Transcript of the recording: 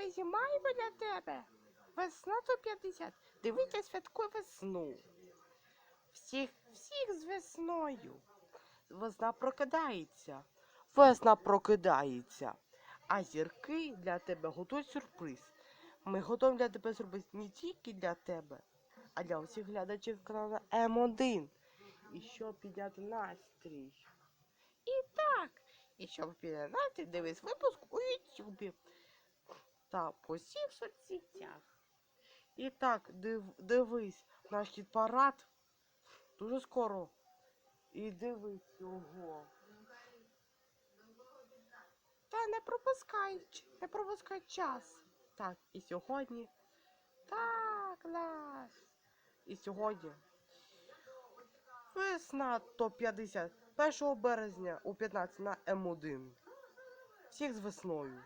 Ми знімаємо для тебе. Весна 150. Дивіться, святкуй весну. Всіх, всіх з весною. Весна прокидається. Весна прокидається. А зірки для тебе готують сюрприз. Ми готуємо для тебе сюрприз не тільки для тебе, а для усіх глядачів каналу М1. І щоб підняти настрій. І так, і щоб підняти дивись випуск у Ютубі та по всіх соцсетях. І так, див, дивись наш хіт-парад дуже скоро. І дивись його. Та не пропускай, не пропускай час. Так, і сьогодні. Так, клас. І сьогодні. Весна топ-50 1 березня у 15 на М1. Всіх з весною.